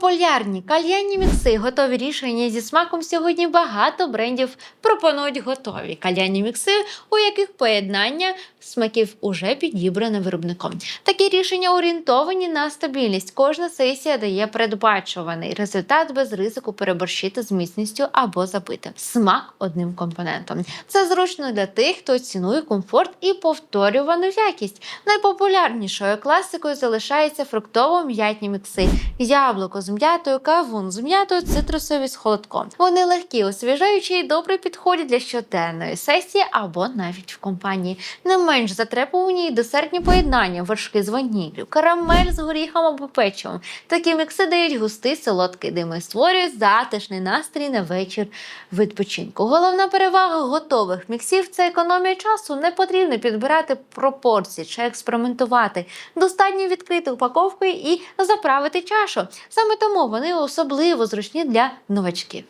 Популярні кальянні мікси, готові рішення зі смаком. Сьогодні багато брендів пропонують готові кальянні мікси, у яких поєднання смаків уже підібране виробником. Такі рішення орієнтовані на стабільність. Кожна сесія дає передбачуваний результат без ризику переборщити з міцністю або забити. Смак одним компонентом. Це зручно для тих, хто цінує комфорт і повторювану якість. Найпопулярнішою класикою залишається фруктово-м'ятні мікси. Яблуко з м'ятою, кавун з м'ятою, цитрусові з холодком. Вони легкі, освіжаючі і добре підходять для щоденної сесії або навіть в компанії. Не менш затребувані десертні поєднання, вершки з ваніллю, карамель з горіхом або печивом. Такі мікси дають густий солодкий дим і створюють затишний настрій на вечір відпочинку. Головна перевага готових міксів це економія часу. Не потрібно підбирати пропорції чи експериментувати. Достатньо відкрити упаковку і заправити чашу. Саме тому вони особливо зручні для новачків.